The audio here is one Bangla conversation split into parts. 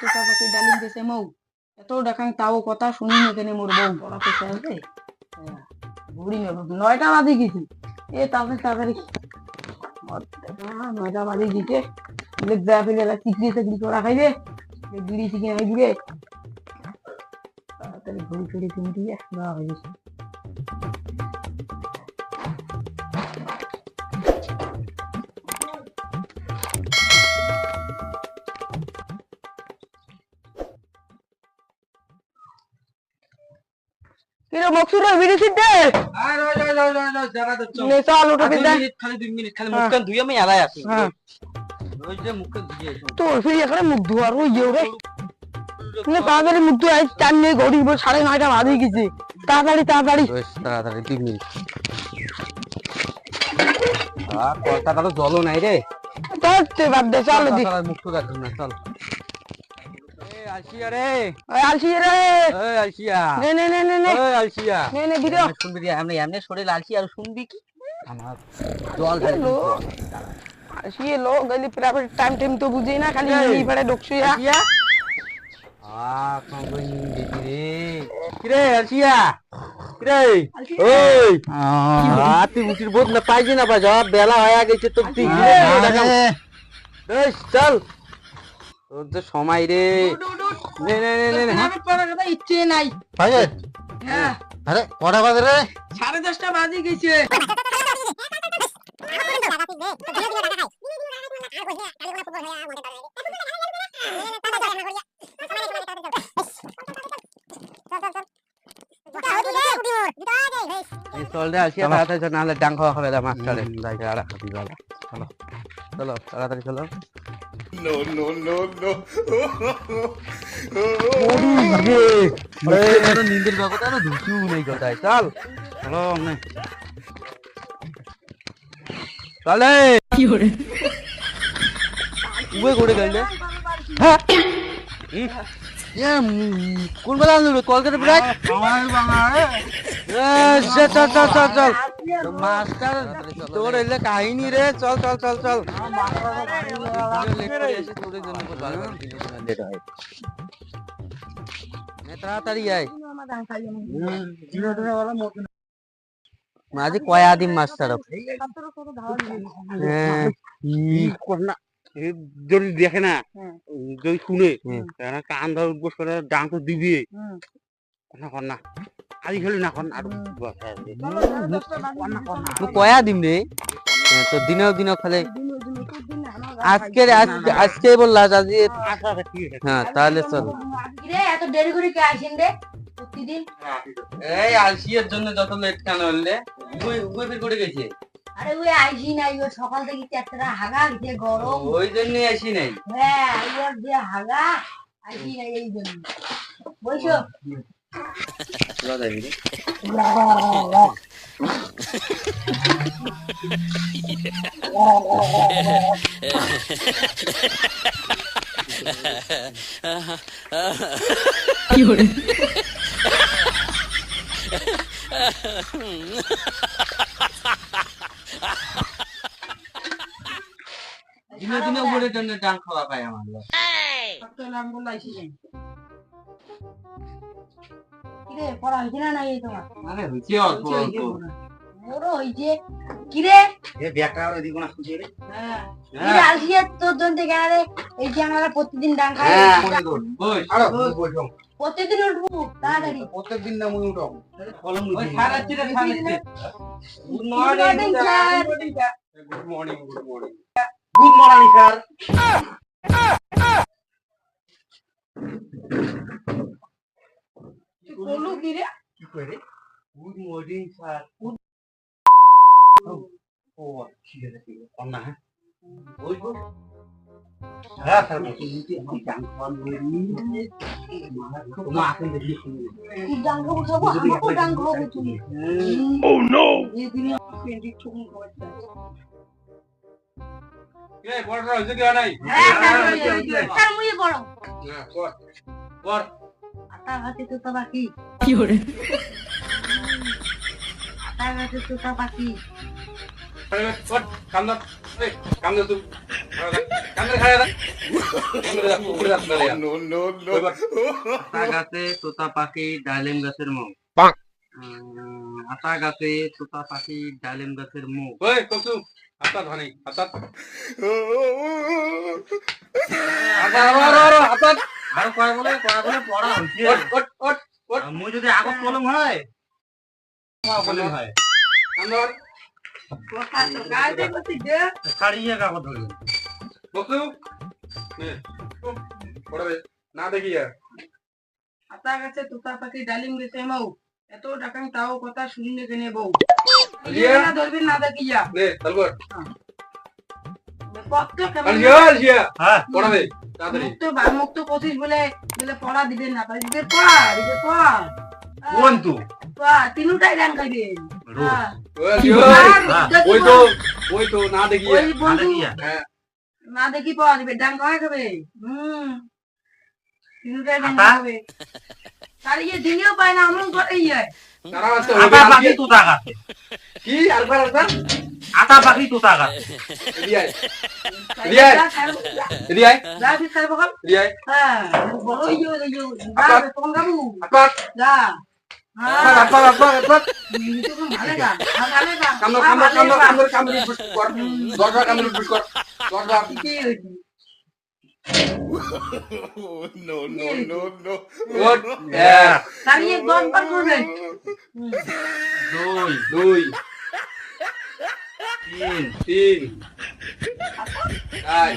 তোতা পাখি ডালিম গেছে মৌ। এত দেখাং তাও কথা শুনি না কেন মোর বউ বড় পেশা আছে বুড়ি নয়টা বাজে গেছি। এ তাড়াতাড়ি তাড়াতাড়ি। নয়টা বাজে গেছে। বলে, যা ফেলে চিকড়ি চিকড়ি করা খাইবে বিড়ি চিকি নাই দিবে তাড়াতাড়ি ঘুরি ফিরি তিন দিয়ে দেওয়া হয়ে গেছে। কিরে মকসুর বিড়ি সিদ্ধে আর ওই ওই ওই ওই ওই জায়গা তো নে চল উঠে বিদ্যা খালি দুই মিনিট খালি হ্যাঁ। মুখখান ধুই আমি এলাই আছি। হ্যাঁ। ওই যে মুখখান ধুই আছি তোর ফিরে এখানে মুখ ধোয়ার ওই রে নে তাড়াতাড়ি মুখ ধোয়া চার নিয়ে ঘড়ি বল সাড়ে নয়টা বাজে গেছে। তাড়াতাড়ি তাড়াতাড়ি। তাড়াতাড়ি দুই মিনিট। আর কলকাতা তো জলও নাই রে। তোর বাদ দে চল দি মুখ তো না চল। আলসিয়া রে। ওই আলসি রে। এই আলসিয়া। নে নে নে নে নে। আলসিয়া। নে নে ভিডিও। শুনবি রে এমনি এমনি শরীর আলসি আর শুনবি কি? আমার জল ঢালি লো। লো গলি প্রাইভেট টাইম টাইম তো বুঝি না খালি এই। এই পড়ে আলসিয়া? আ কই দেখি রে। কিরে আলসিয়া? কিরে? ওই আ। তুই উঠির বোধ না পাইছি না বেলা হয়ে গেছে চল। তোর সময় রে। নে নে নে নে, নে হ্যাঁ। পড়ার কথা ইচ্ছে নাই। পাইছে হ্যাঁ। আরে কটা বাজে রে? সাড়ে দশটা বাজে গেছে। চল। আলসিয়া তাড়াতাড়ি নাহলে ডাং খাওয়া আর চলো চলো তাড়াতাড়ি চলো। না চলে। কি করে? উবে করে গেলে। হ্যাঁ। ই, এ, উম, কোন বেলা আনলো কলকাতা চল চল চল চল। মাস্টার তোর এলে কাহিনী রে চল চল চল চল। নে, তাড়াতাড়ি আয়। মাঝে কয়া দিন মাস্টার হ্যাঁ। যদি দেখে না যদি শুনে কান ধর উদ্বোস করে ডাং তো দিবি। না কয়া দিম রে তো দিনেও দিনেও খালে আজকে আজকে আজকে বললা আজ ঠিক আছে হ্যাঁ তাহলে চল। রে এত দেরি করে কে আইছেন রে প্রতিদিন এই আলসিয়ার জন্য যত লেট কেন হলে উই উই ফির করে গেছে। আরে ওই আইসি নাই ও সকাল থেকে চারটা হাগা যে গরম ওই জন্য আসি নাই। হ্যাঁ ওর যে হাগা আইসি নাই এই জন্য বলছো দিনে দিনে উপরে জন্য ডাং খাওয়া পায় আমার লোক। কিরে পড়া হয়েছে না নাই তোমার? মানে হচ্ছে অল্প অল্প। মোরও হয়েছে কিরে? এ ব্যাগটা আর দিব না খুঁজে রে। হ্যাঁ। কিরে আলসিয়া তোর জন্য থেকে আরে এই যে আমরা প্রতিদিন ডাং খাই হ্যাঁ বস। আরে বসো প্রতিদিন উঠবো তাড়াতাড়ি। প্রত্যেকদিন না মুই উঠাম কলম ওই সারাচ্ছি রে সারাচ্ছি good sir. Good morning good morning good morning sir বলু কিরে কি করে? Good morning sir. ও ঠিক আছে ঠিক আছে কর? না হ্যাঁ। ওই বল হ্যাঁ স্যার বলছি নিচে আমি ডাং খাওয়ান তোমার আসেন দেখি শুনি তুই ডাং খাব খাব আমাকেও ডাং খাব তুমি। Oh no! এই দিনে পেন্টি ঠুকুন খাওয়াতে কে বড়টা হইছে কি নাই। হ্যাঁ হয়েছে, হয়েছে। তার মুই বড় হ্যাঁ কর কর আটা হাতে তো বাকি কি নো আতা গাছে তোতা পাখি ডালিম গাছের মুখ আতা গাছে তোতা পাখি ডালিম গাছের মুখ হাতা ধনি হাতা হাতা আর কয় বলে কয় বলে পড়া হইছে ওট ওট ওট ওট। মুই যদি আগত কলম হয়? কলম। হয় কাম ধর কথা তো গাইতে গতি দে ছাড়িয়ে কাগজ ধরবে কসু নে পড়বে। না দেখি আর। আতা গাছে তোতা পাখি ডালিম গেছে মৌ এত ডাকাং তাও কথা শুনি না কেনে বউ। ধরবি না দেখিয়া। নে কত কেমন হ্যাঁ। পড়াবে মুক্ত মুক্ত পঁচিশ বলে বলে পড়া দিবেন না দিবে পড়া দিবে পড়া। কোন তু পড়া তিনুটাই। হ্যাঁ। ওই আর দেখি তো ওই তো না দেখি। ওই বন্ধু। হ্যাঁ। না দেখি পাওয়া যাবে ডাং খাওয়া খাবে। হুম। তিনুটাই আতা? খাবে তার ইয়ে দিনেও পায় না করে ইয়ে। কি? আরবার আতা পাখি তোতা গাছে রিয়াই। রিয়াই। রিয়াই। যা বিচার বকল রিয়াই। হ্যাঁ বড় ইয়ে ইয়ে যা তখন গাবু আপাত যা। কি দুই দুই। তিন তিন। চার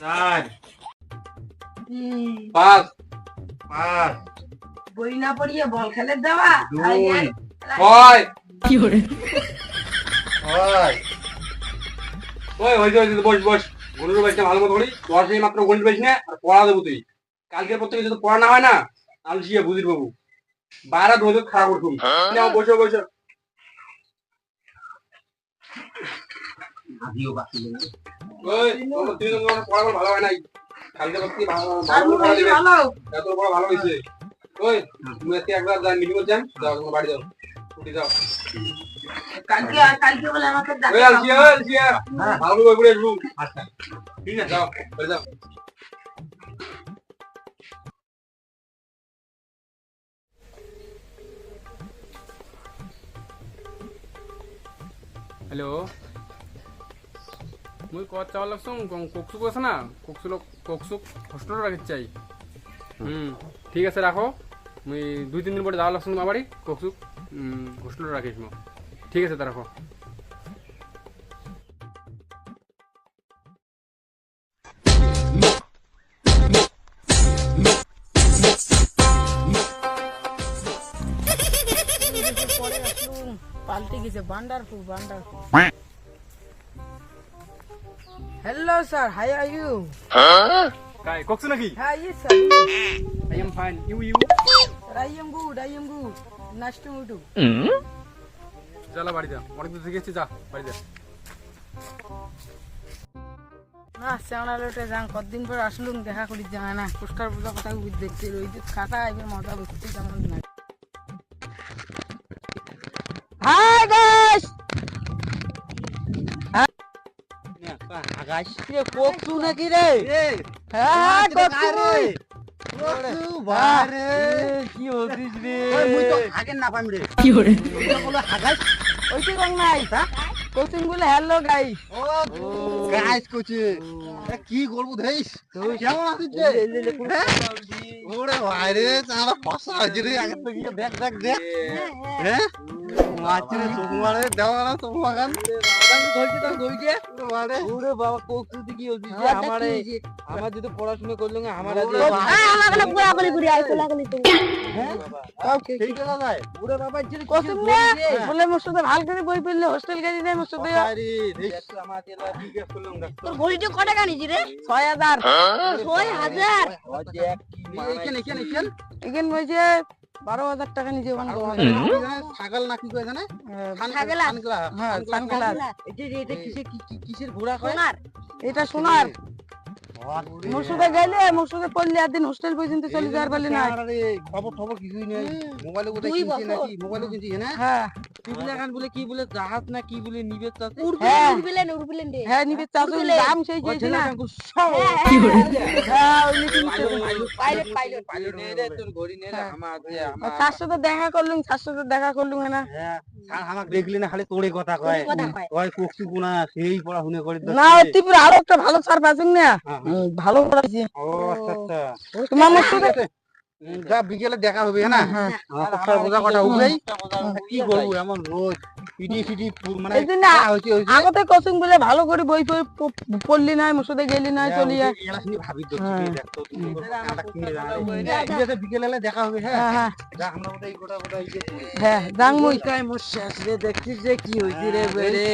চার। হুম, পাঁচ পাঁচ। বই না পড়িয়ে বল খেলে দেওয়া? দুই। ছয়। ছয়। ওই হয়েছে হয়েছে বস বস। ভালো মতো করি। দশ মাত্র বাইস না আর পড়া দেবো তুই। কালকের পর থেকে যদি পড়া না হয় না তাহলে শিয়া বুঝির বাবু। বাইরে ধরে খারাপ করতুম নাও বসো বসো। আদিও বাকি না ওই তুই তোমার পড়া ভালো হয় নাই। কালকে পর ভালো ভালো করে পড়া মুরগি দিবে ভালো। এত পড়া ভালো হয়েছে। ওই তুমি আজকে একবার যা মিটিং যান যাও তোমার বাড়ি যাও। ছুটি যাও কালকে কালকে বলে আমাকে ওই আলসিয়া আলসিয়া ভালো করে পড়ে আসব। আচ্ছা। ঠিক আছে যাও বাড়ি যাও। হ্যালো। মুই কত চাওয়ার লাগছো ককসুক আছে না? ককসুক ককসুক হোস্টেলও রাখতে চাই। হুম, ঠিক আছে, রাখো। মুই দুই, তিন দিন পরে যাওয়ার লাগছো তোমার বাড়ি, ককসুক হোস্টেলও রাখিস ঠিক আছে, তা রাখো। পাল্টে গেছে wonderful wonderful hello sir hi are you কাই ককসু নাকি hi you sir I am fine you you I am good I am good nice to meet you চলো বাড়ি যা অনেক দূর থেকে এসেছি যা বাড়ি যা না শ্যামলা লোটে যান কতদিন পর আসলুম দেখা করি জানা না। পোস্টার পূজা কথা দেখতে ওই যে খাতা এবার মজা বুঝতে কেমন না আকাশ ককসু নাকি রে? হ্যাঁ ককসু বারে কি হতিস রে। মুই তো হাগেন না পাইম রে। কি করে বলে হাগাইস ওই তো কম নাই। কোচিং বলে হ্যালো গাইস ও গাইস কোচে কি করব দেইস? তুই কেমন আছিস রে হ্যাঁ? ওরে ভাইরে তারা পাশা আছে রে। আগে তো গিয়ে দেখ দেখ দেখ হ্যাঁ? মাছি রে তোমারে দেওয়া না হ্যাঁ, আমারে যদি পড়াশোনা করল আমার না বলে মোর সাথে ভালো করে বই পড়লে হোস্টেল গেলি না মোর সাথে। আরে একটু আমার ঘড়িটা কটা রে? ছয় হাজার। ছয় হাজার? এখানে এখানে এখানে। এখানে বলছে বারো হাজার টাকা নিজে ওখানে ছাগল না কি কয় জানে? হ্যাঁ কিসের ঘোড়া কয়? এটা সোনার। মসুদে গেলে পড়লে একদিন হোস্টেল পর্যন্ত চলে যাওয়ার পারলি না খবর খবর কিছুই নেই। মোবাইলে কোথায় কিনছে নাকি মোবাইলে কিনছি না? হ্যাঁ। বলে কি বলে জাহাজ না কি বলে নিবে তাতে হ্যাঁ। উড়বিলেন উড়বিলেন রে। হ্যাঁ নিবে দাম সেই না হ্যাঁ ওই নিতে নিতে পাইলট পাইলট পাইলট নে রে তোর ঘড়ি নে রে। আমার আছে আমার তার সাথে দেখা করলুম তার সাথে দেখা করলুম না? হ্যাঁ। আমাকে দেখলি না খালি তোরে কথা কয়। কথা কয়। কয় কোকসু কোনা সেই পড়াশোনা করে না ওই ত্রিপুরা আরও একটা ভালো পাচ্ছেন না? হ্যাঁ, ভালো পড়াইছে ও আচ্ছা আচ্ছা। তোমার মসুদে যা বিকেলে দেখা হবে হ্যাঁ? না হ্যাঁ। উঠবেই কি করব এমন রোজ? পিটি ফিটি মানে আগতে কোচিং বলে ভালো করে বই পড়লি নাই মসুদে গেলি নাই চলি আয়। ভাবি তো হ্যাঁ। বিকেলে দেখা হবে হ্যাঁ। হ্যাঁ ইয়ে মুই মোর শেষ রে দেখছিস যে কি হইছে রে বেরে।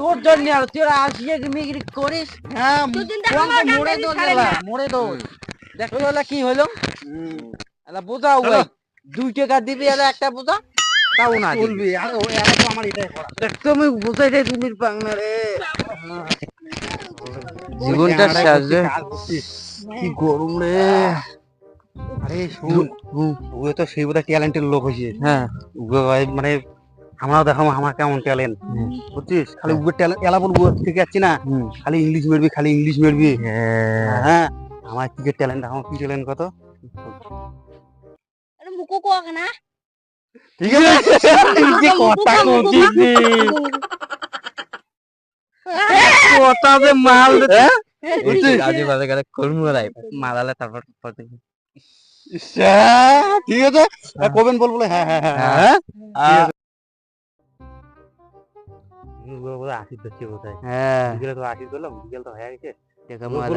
তোর জন্য আর তুই আসিয়ে মিগরি করিস? হ্যাঁ দুদিন দেখ মোড়ে দোষ ছাড়ে এলা না। মোড়ে দোষ। দেখ কি হলো। বোঝাও ভাই দুই টাকা দিবি আর একটা বোঝা? তাও না। চলবে আর ও তো আমার এটাই করা। দেখ তো আমি বুঝাই রে তুমির পাং না রে। জীবনটা শেষ রে। কি গরম রে। আরে শুন ও তো সেই বোধহয় ট্যালেন্টের লোক হয়েছে হ্যাঁ। মানে আমরাও দেখাবো আমার কেমন ট্যালেন্ট। বুঝছিস? খালি উগের ট্যালেন্ট এলা বলব ঠিক আছে না খালি ইংলিশ মেরবি খালি ইংলিশ মেরবি। হ্যাঁ। আমার ক্রিকেট ট্যালেন্ট আমার কি ট্যালেন্ট কত? মুকু কোয়া না ঠিক আছে যে কথা কইছিস কথা যে মাল আজে বাজে গেলে করমু রাই মালালে তারপর ঠিক আছে। কবেন বল বলে হ্যাঁ হ্যাঁ হ্যাঁ হ্যাঁ। হ্যাঁ। উগে বলে আশির ধরছে কোথায় হ্যাঁ। বিকেলে তো আশির করলাম বিকেল তো হয়ে গেছে।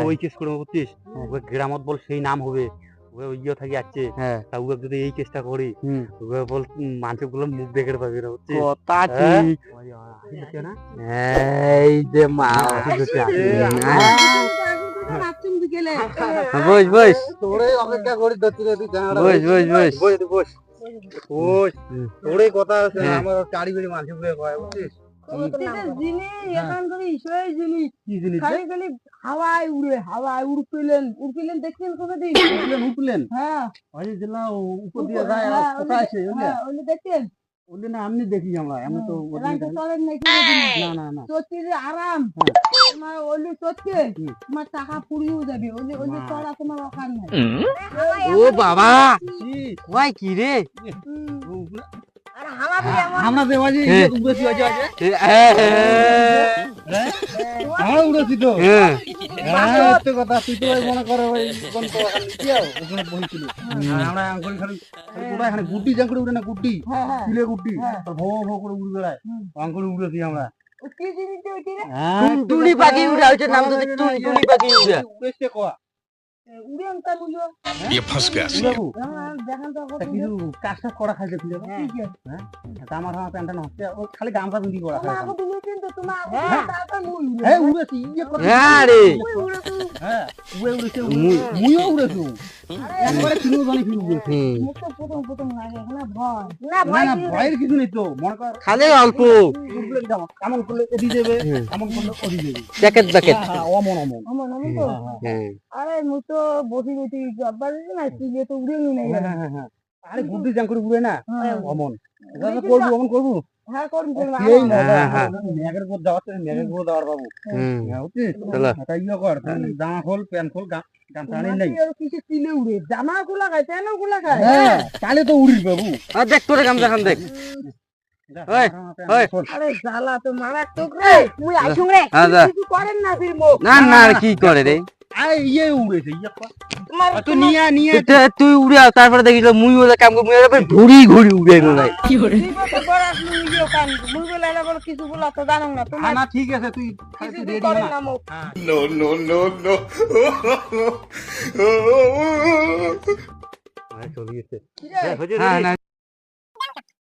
ওই কেস করে বুঝছিস গ্রামত বল সেই নাম হবে। ইয়ে থাকি আছে হ্যাঁ। তা যদি এই কেসটা করি বল মানুষগুলো মুখ দেখে পাবি না বুঝছিস? কথা হ্যাঁ? ঠিক। এই যে বস বস। তোরে অপেক্ষা করি ধরছি তুই বস বস বস। বস বস। বস তোরে কথা আছে হ্যাঁ। আমার চারি বেড়ি মানুষ বুঝছিস? হ্যাঁ। হ্যাঁ, হ্যাঁ দেখি আমরা আমি তো না না। আরাম তোমার ওলি চলছে তোমার টাকা ফুরিয়েও যাবে ওলি ওলি চড়া তোমার অকার নাই। ও বাবা! কয় কি রে? আমরা দেবাজি হ্যাঁ। উড়েছি আছে আছে। হ্যাঁ আমরা উড়েছি তো? হ্যাঁ। হ্যাঁ সত্যি কথা তুই তো মনে করে ওই কোন তো ওখানে গিয়েও ওখানে বলছিল? আমরা আঙ্গুল খালি খালি এখানে গুড্ডি জাঙ্কুড়ে উড়ে না গুড্ডি? হ্যাঁ হ্যাঁ। তিলে গুড্ডি। তার ভো ভো করে উড়ে বেড়ায়। আঙ্গুল উড়েছি আমরা। কি? হ্যাঁ টুনি পাখি উড়া হচ্ছে নাম তো টুনি টুনি পাখি উড়া। উড়েছে কোয়া? আমার আমার প্যান্টটা খালি গামছা করা হ্যাঁ। হ্যাঁ ইয়ে হ্যাঁ রে। উড়ে উড়েছে। মুইও উড়েছি। একবারে কিনো জানি কি উড়েছে হুম। মুখ তো প্রথম প্রথম লাগে। না ভয়। না না ভয় না কি ভয়ের কিছু নেই তো। মনে কর খালি অল্প। দেবে অমন অমন। আমার তো? হ্যাঁ আরে মুই তো বসি বসি জব্বার না তুই তো উড়ে নি নাই হ্যাঁ, হ্যাঁ, হ্যাঁ, হ্যাঁ। আরে গুড্ডি জাম করে উড়ে না। অমন। করব অমন করব? হ্যাঁ করুন করুন হ্যাঁ, হ্যাঁ। যাওয়ার থেকে মেঘের উপর যাওয়ার বাবু। হুম। বুঝছিস চলো। এটা ইয়ে কর জামা খোল প্যান্ট খোল গা- তাহলে তো বাবু। আর দেখ তোরে গামছা খান দেখ। তো না না না। কি করে রে? ইয়ে তুই নিয়ে আয়, নিয়ে আয়। তুই- তুই উড়ে তারপরে দেখিস মুই ওদের কাম করে মুই ঘুরি ঘুরি উড়ে বলে বলে কিছু বলা তো জানো না হ্যাঁ, তোমার না ঠিক আছে তুই রেডি না না না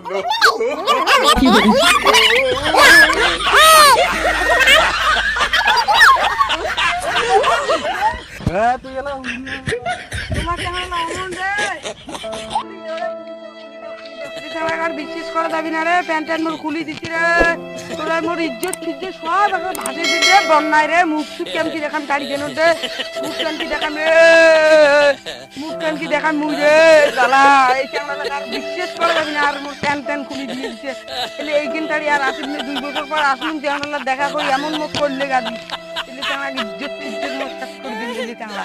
বিশ্বাস করা যাবি না রে। প্যান্টের মোর খুলি দিছি রে। তোরা মোর ইজ্জত ফিজ্জত সব এখন ভাসে দিতে বন্যায় রে, মুখ সুখ কেমতি দেখাম গাড়ি কেন দে? মুখ কেমতি দেখাম রে মুখ কেমতি দেখাম মুই রে, জ্বালা। এই আর বিশ্বাস করা যাবি না, আর মোর প্যান্ট ট্যান্ট খুলি দিয়ে দিছে। তাহলে এই দিন তাড়ি আর আসিন, দুই বছর পর আসুন চ্যাংড়া দেখা করি, এমন মুখ করলে গাবি। তাহলে চ্যাংড়া ইজ্জত ইজ্জত মোর শেষ করে দিল চ্যাংড়া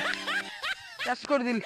শেষ করে দিল।